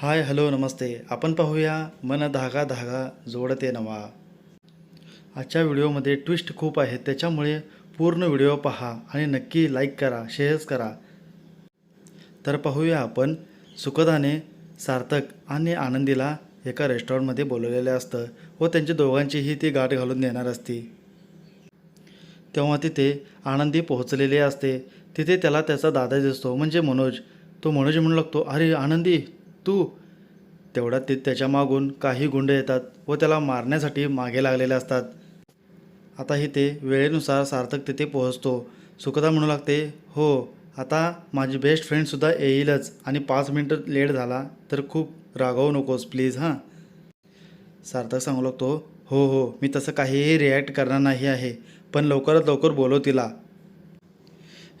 Hi hello नमस्ते. आपण पाहूया मन धागा धागा जोडते नवा. आजच्या व्हिडिओमध्ये ट्विस्ट खूप आहेत त्याच्यामुळे पूर्ण व्हिडिओ पहा आणि नक्की लाईक करा शेअर्स करा. तर पाहूया आपण सुखदाने सार्थक आणि आनंदीला एका रेस्टॉरंटमध्ये बोलवलेलं असतं व त्यांच्या दोघांचीही ती गाठ घालून देणार असती. तेव्हा तिथे आनंदी पोहोचलेली असते. तिथे त्याला त्याचा दादा दिसतो म्हणजे मनोज. तो मनोज म्हणू लागतो अरे आनंदी तू. तेवढ्यात ते त्याच्या मागून काही गुंड येतात व त्याला मारण्यासाठी मागे लागलेले असतात. आता ते वेळेनुसार सार्थक तिथे पोहोचतो. सुखदा म्हणू लागते हो आता माझी बेस्ट फ्रेंडसुद्धा येईलच आणि पाच मिनटं लेट झाला तर खूप रागावू नकोस प्लीज हां. सार्थक सांगू लागतो हो हो मी तसं काहीही रिॲक्ट करणार नाही आहे पण लवकरात लवकर बोलव तिला.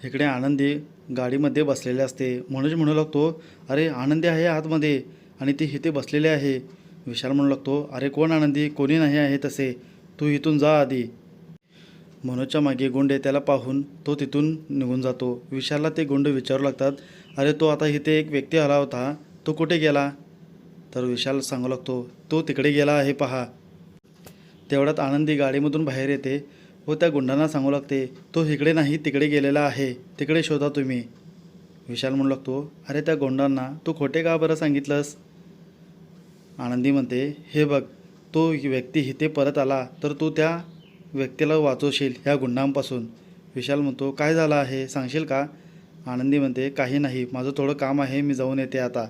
इकडे आनंदी गाडीमध्ये बसलेले असते. मनोज म्हणू लागतो अरे आनंदी आहे आतमध्ये आणि ती इथे बसलेली आहे. विशाल म्हणू लागतो अरे कोण आनंदी? कोणी नाही आहे तसे. तू इथून जा आधी. मनोजच्या मागे गुंड त्याला पाहून तो तिथून निघून जातो. विशालला ते गुंड विचारू लागतात अरे तो आता इथे एक व्यक्ती आला होता. तो कुठे गेला? तर विशाल सांगू लागतो तो तिकडे गेला आहे पहा. तेवढ्यात आनंदी गाडीमधून बाहेर येते. व त्या गुंडांना सांगू लागते तो इकडे नाही तिकडे गेलेला आहे तिकडे शोधा तुम्ही. विशाल म्हणू लागतो अरे त्या गुंडांना तू खोटे का बरं सांगितलंस? आनंदी म्हणते हे बघ तो व्यक्ती इथे परत आला तर तू त्या व्यक्तीला वाचवशील ह्या गुंडांपासून. विशाल म्हणतो काय झालं आहे सांगशील का? आनंदी म्हणते काही नाही माझं थोडं काम आहे मी जाऊन येते आता.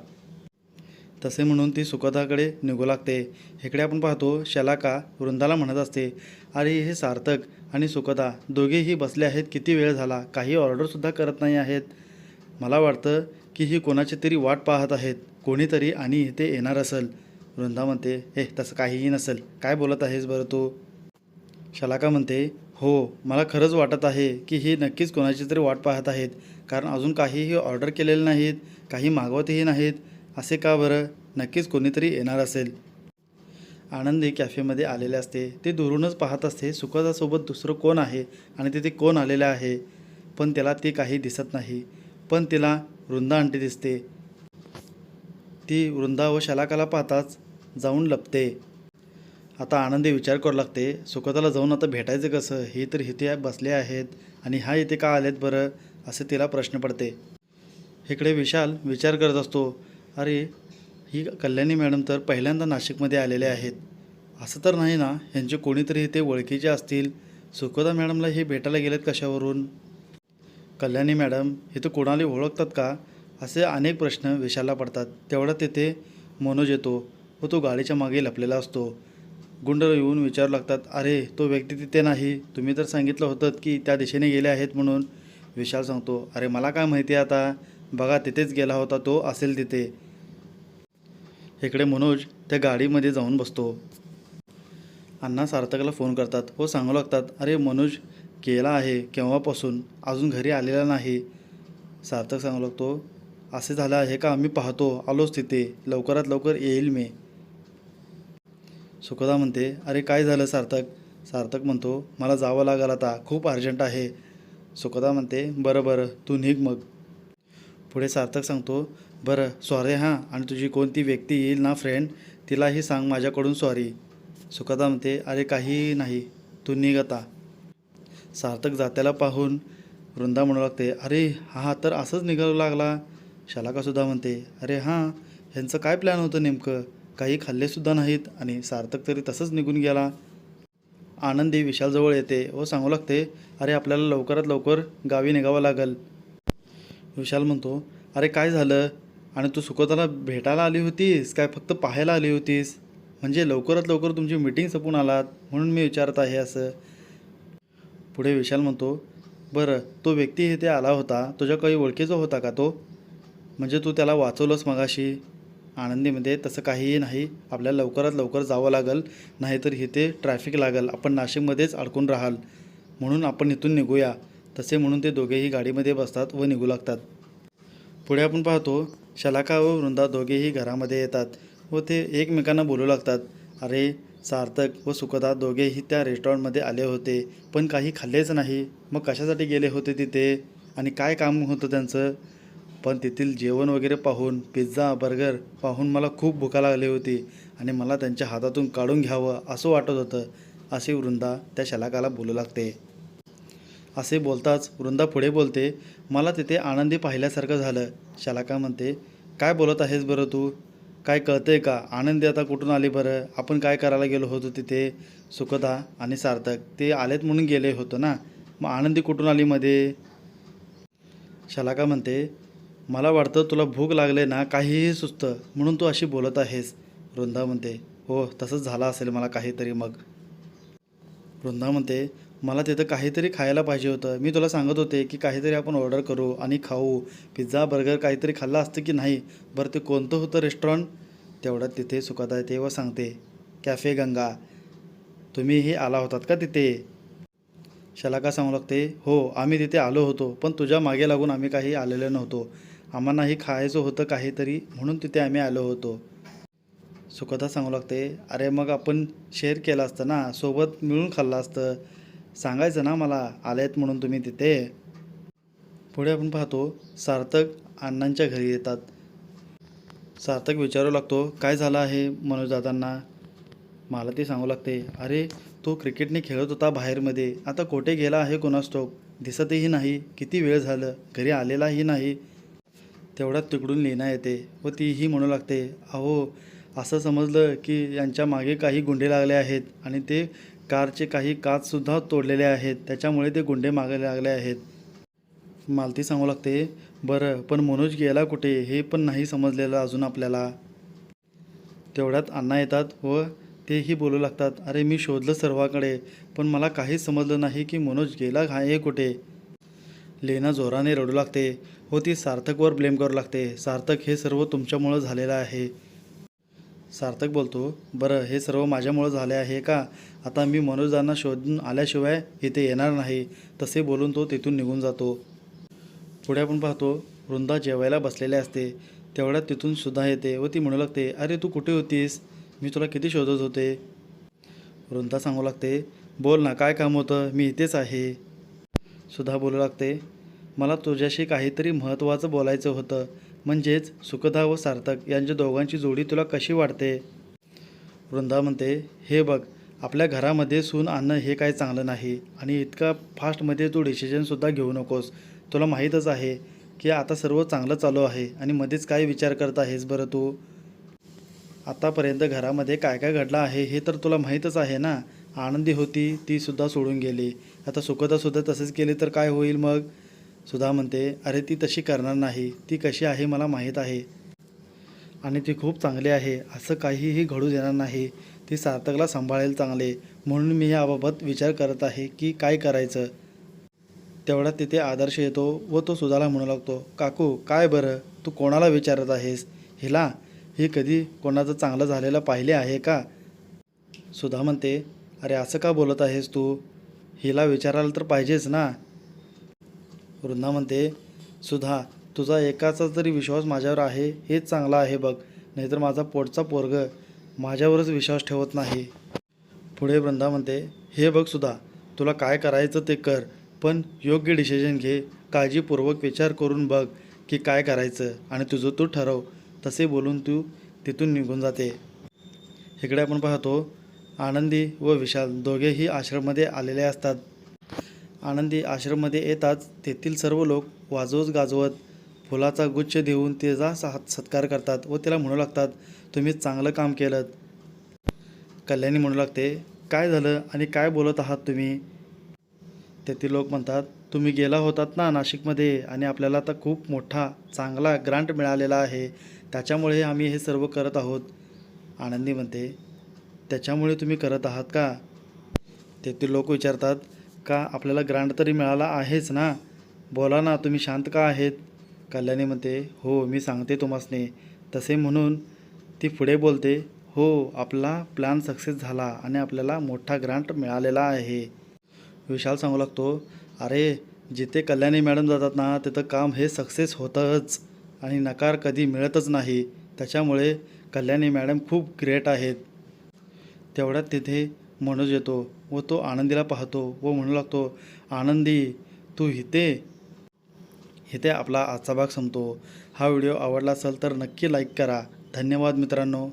तसे म्हणून ती सुखदाकडे निघू लागते. इकडे आपण पाहतो शलाका वृंदाला म्हणत असते अरे हे सार्थक आणि सुखदा दोघेही बसले आहेत किती वेळ झाला? काही ऑर्डरसुद्धा करत नाही आहेत. मला वाटतं की ही कोणाची तरी वाट पाहत आहेत. कोणीतरी आणि इथे येणार असेल. वृंदा म्हणते हे तसं काहीही नसेल. काय बोलत आहेस बरं तू? शलाका म्हणते हो मला खरंच वाटत आहे की ही नक्कीच कोणाची तरी वाट पाहत आहेत. कारण अजून काहीही ऑर्डर केलेले नाहीत काही मागवतही नाहीत. असे का बरं? नक्कीच कोणीतरी येणार असेल. आनंदी कॅफेमध्ये आलेले असते. ते दुरूनच पाहत असते सुखदासोबत दुसरं कोण आहे आणि तिथे कोण आलेलं आहे? पण त्याला ती काही दिसत नाही. पण तिला वृंदा आंटी दिसते. ती वृंदा व शलाकाला पाहताच जाऊन लपते. आता आनंदी विचार करू लागते सुखदाला जाऊन आता भेटायचं कसं? ही तर इथे बसले आहेत आणि हा इथे का आलेत बरं? असे तिला प्रश्न पडते. इकडे विशाल विचार करत असतो. अरे ही कल्याणी मॅडम तर पहिल्यांदा नाशिकमध्ये आलेले आहेत. असं तर नाही ना यांचे कोणीतरी इथे ओळखीचे असतील. सुखदा मॅडमला हे भेटायला गेलेत कशावरून? कल्याणी मॅडम इथं कोणाला ओळखतात का? असे अनेक प्रश्न विशालला पडतात. तेवढा तिथे मनोज येतो व तो गाडीच्या मागे लपलेला असतो. गुंड येऊन विचारू लागतात अरे तो व्यक्ती तिथे नाही. तुम्ही तर सांगितलं होतं की त्या दिशेने गेले आहेत म्हणून विशाल सांगतो. अरे मला काय माहिती आहे आता? बघा तिथेच गेला होता तो असेल तिथे. इकडे मनोज त्या गाडीमध्ये जाऊन बसतो. अण्णा सार्थकला फोन करतात. व सांगू लागतात. अरे मनोज गेला आहे केव्हापासून? अजून घरी आलेला नाही. सार्थक सांगू लागतो असे झालं आहे का? आम्ही पाहतो. आलोच तिथे. लवकरात लवकर येईल मी. सुखदा म्हणते अरे काय झालं सार्थक? सार्थक म्हणतो मला जावं लागेल आता. खूप अर्जंट आहे. सुखदा म्हणते बरं बरं. तू निघ मग. पुढे सार्थक सांगतो बरं सॉरी हां आणि तुझी कोणती व्यक्ती येईल ना फ्रेंड तिलाही सांग माझ्याकडून सॉरी सुखदा म्हणते अरे काही नाही तू निघता सार्थक जात्याला पाहून वृंदा म्हणू लागते अरे हा तर असंच निघायला लागला. शलाकासुद्धा म्हणते अरे हां ह्यांचं काय प्लॅन होतं नेमकं? काही खाल्लेसुद्धा नाहीत आणि सार्थक तरी तसंच निघून गेला. आनंदी विशालजवळ येते व सांगू लागते अरे आपल्याला लवकरात लवकर गावी निघावं लागेल. विशाल म्हणतो अरे काय झालं? आणि तू सुखताला भेटायला आली होतीस? काय फक्त पाहायला आली होतीस? म्हणजे लवकरात लवकर तुमची मीटिंग संपून आलात म्हणून मी विचारत आहे असं. पुढे विशाल म्हणतो बरं तो व्यक्ती इथे आला होता तुझ्या काही ओळखीचा होता का तो? म्हणजे तू त्याला वाचवलंस मगाशी? आनंदीमध्ये तसं काहीही नाही आपल्याला लवकरात लवकर जावं लागेल नाहीतर इथे ट्रॅफिक लागेल आपण नाशिकमध्येच अडकून राहाल. म्हणून आपण इथून निघूया. तसे म्हणून ते दोघेही गाडीमध्ये बसतात व निघू लागतात. पुढे आपण पाहतो शलाका व वृंदा दोघेही घरामध्ये येतात व ते एकमेकांना बोलू लागतात. अरे सार्थक व सुखदा दोघेही त्या रेस्टॉरंटमध्ये आले होते पण काही खाल्लेच नाही. मग कशासाठी गेले होते तिथे? आणि काय काम होतं त्यांचं? पण तेथील जेवण वगैरे पाहून पिझ्झा बर्गर पाहून मला खूप भुका लागली होती आणि मला त्यांच्या हातातून काढून घ्यावं असं वाटत होतं असे वृंदा त्या शलाकाला बोलू लागते. असे बोलताच वृंदा पुढे बोलते मला तिथे आनंदी पाहिल्यासारखं झालं. शलाका म्हणते काय बोलत आहेस बरं तू? काय कळतंय का? आनंदी आता कुठून आली बरं? आपण काय करायला गेलो होतो तिथे? सुखदा आणि सार्थक ते आलेत म्हणून गेले होतो ना? मग आनंदी कुठून आली मध्ये? शलाका म्हणते मला वाटतं तुला भूक लागले ना काहीही सुचतं म्हणून तू अशी बोलत आहेस. वृंदा म्हणते हो तसंच झालं असेल मला काहीतरी मग. वृंदा म्हणते मला तिथं काहीतरी खायला पाहिजे होतं. मी तुला सांगत होते की काहीतरी आपण ऑर्डर करू आणि खाऊ. पिझ्झा बर्गर काहीतरी खाल्लं असतं की नाही? बरं ते कोणतं होतं रेस्टॉरंट तेवढ्यात तिथे सुखात आहे तेव्हा सांगते. कॅफे गंगा. तुम्हीही आला होतात का तिथे? शलाका सांगू लागते? हो आम्ही तिथे आलो होतो पण तुझ्या मागे लागून आम्ही काही आलेलो नव्हतो. आम्हालाही खायचं होतं काहीतरी म्हणून तिथे आम्ही आलो होतो. सुखदा सांगू लागते. अरे मग आपण शेअर केलं असतं ना? सोबत मिळून खाल्लं असतं. सांगायचं ना मला आलेत म्हणून तुम्ही तिथे. पुढे आपण पाहतो सार्थक अण्णांच्या घरी येतात. सार्थक विचारू लागतो काय झालं आहे मनोजदादांना मला ते सांगू लागते. अरे तो क्रिकेटने खेळत होता बाहेरमध्ये. आता कोठे गेला आहे कोणास्टोक दिसतही नाही. किती वेळ झालं? घरी आलेलाही नाही. तेवढ्यात तिकडून लेना येते व तीही म्हणू लागते. अहो असं समजलं की यांच्या मागे काही गुंडे लागले आहेत आणि ते कारचे काही काचसुद्धा तोडलेले आहेत. त्याच्यामुळे ते गुंडे मागायला लागले आहेत. मालती सांगू लागते बरं पण मनोज गेला कुठे? हे पण नाही समजलेलं अजून आपल्याला. तेवढ्यात अण्णा येतात व तेही बोलू लागतात अरे मी शोधलं सर्वाकडे पण मला काहीच समजलं नाही की मनोज गेला आहे कुठे? लेना जोराने रडू लागते व ती सार्थकवर ब्लेम करू लागते. सार्थक हे सर्व तुमच्यामुळं झालेलं आहे. सार्थक बोलतो बरं हे सर्व माझ्यामुळं झाले आहे का? आता मी मनोजांना शोधून आल्याशिवाय इथे येणार नाही. तसे बोलून तो तिथून निघून जातो. पुढे आपण पाहतो वृंदा जेवायला बसलेले असते. तेवढ्यात तिथून सुद्धा येते व ती म्हणू लागते अरे तू कुठे होतीस? मी तुला किती शोधत होते. वृंदा सांगू लागते बोल ना काय काम होतं? मी इथेच आहे. सुद्धा बोलू लागते मला तुझ्याशी काहीतरी महत्त्वाचं बोलायचं होतं. म्हणजेच सुखदा व सार्थक यांच्या दोघांची जोडी तुला कशी वाटते? वृंदा म्हणते हे बघ आपल्या घरामध्ये सून आणणं हे काय चांगलं नाही आणि इतका फास्टमध्ये तू डिसिजनसुद्धा घेऊ नकोस. तुला माहीतच आहे की आता सर्व चांगलं चालू आहे आणि मध्येच काय विचार करत आहेस बरं तू? आतापर्यंत घरामध्ये काय काय घडलं आहे हे तर तुला माहीतच आहे ना? आनंदी होती तीसुद्धा सोडून गेली. आता सुखदासुद्धा तसेच केले तर काय होईल मग? सुधा म्हणते अरे ती तशी करणार नाही. ती कशी आहे मला माहीत आहे. आणि ती खूप चांगली आहे. असं काहीही घडू देणार नाही. ती सार्थकला सांभाळेल चांगले. म्हणून मी याबाबत विचार करत आहे की काय करायचं? तेवढा तिथे आदर्श येतो व तो सुधाला म्हणू लागतो काकू काय बरं? तू कोणाला विचारत आहेस? हिला? ही कधी कोणाचं चांगलं झालेलं पाहिले आहे का? सुधा म्हणते अरे असं का बोलत आहेस तू? हिला विचारायला तर पाहिजेच ना. वृंदा म्हणते सुधा तुझा एकाचा तरी विश्वास माझ्यावर आहे हेच चांगलं आहे बघ नाहीतर माझा पोटचा पोरग माझ्यावरच विश्वास ठेवत नाही. पुढे वृंदा म्हणते हे बघ सुधा तुला काय करायचं ते कर पण योग्य डिसिजन घे काळजीपूर्वक विचार करून बघ की काय करायचं आणि तुझं तू ठरव. तसे बोलून तू तिथून निघून जाते. इकडे आपण पाहतो आनंदी व विशाल दोघेही आश्रममध्ये आलेले असतात. आनंदी आश्रममध्ये येताच तेथील सर्व लोक वाजवत गाजवत फुलाचा गुच्छ देऊन तिचा सत्कार करतात व तिला म्हणू लागतात तुम्ही चांगलं काम केलं कल्याणी म्हणू लागते काय झालं आणि काय बोलत आहात तुम्ही? तेथील लोक म्हणतात तुम्ही गेला होतात ना नाशिकमध्ये आणि आपल्याला आता खूप मोठा चांगला ग्रांट मिळालेला आहे. त्याच्यामुळे आम्ही हे सर्व करत आहोत. आनंदी म्हणते त्याच्यामुळे तुम्ही करत आहात का? तेथील लोक विचारतात का आपल्याला ग्रांट तरी मिळाला आहेच ना? बोला ना तुम्ही शांत का आहेत? कल्याणी म्हणते हो मी सांगते तुम्हासने. तसे म्हणून ती पुढे बोलते हो आपला प्लॅन सक्सेस झाला आणि आपल्याला मोठा ग्रांट मिळालेला आहे. विशाल सांगू लागतो अरे जिथे कल्याणी मॅडम जातात ना तिथं काम हे सक्सेस होतंच आणि नकार कधी मिळतच नाही. त्याच्यामुळे कल्याणी मॅडम खूप ग्रेट आहेत. तेवढ्यात तिथे मनोज येतो व तो आनंदीला पाहतो व म्हणू लागतो आनंदी तू हिते? हिते आपला आजचा भाग संपतो. हा व्हिडिओ आवडला असेल तर नक्की लाईक करा. धन्यवाद मित्रांनो.